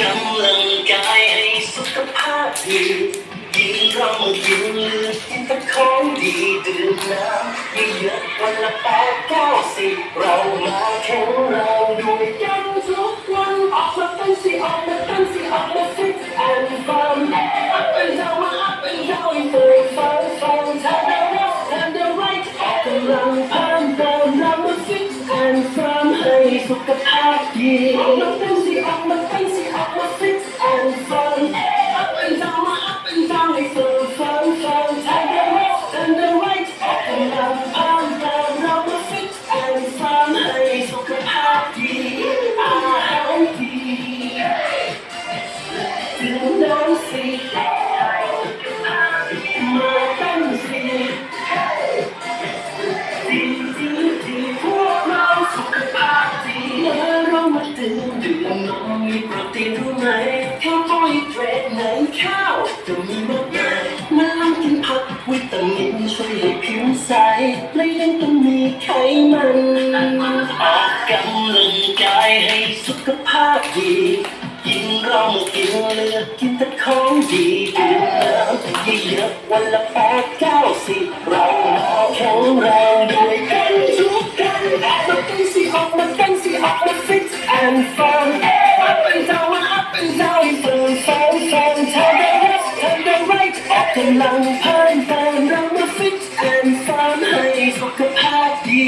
กำลังกายให้สุขภาพดีกินเรากินเลือดกินแต่ของดีดื่มน้ำเยอะวันละแปดเก้าสิบเรามาแข่งเราด้วย สุขภาพดีออกมาเต้นสิออกมาเต้นสิออกมาฟิตแอนด์ฟัน มีโปรตีนรู้ไหมแคลอรี่เทรดในข้าวจะมีมากมายมาลองกินผักวิตามินช่วยให้ผิวใสและยังต้องมีไขมันออกกำลังกายให้สุขภาพดีกินรามากินเลือดกินแต่ของดีดื่มน้ำเยอะๆวันละแปดเก้าสิบเราแข็งแรงด้วยกันทุกกันออกมาเต้นสิออกมาเต้นสิออกมาฟิตแอนด์ฟัน right ออกกำลังเพิ่มเติมเรามาฟิตแอนด์ฟันให้สุขภาพดี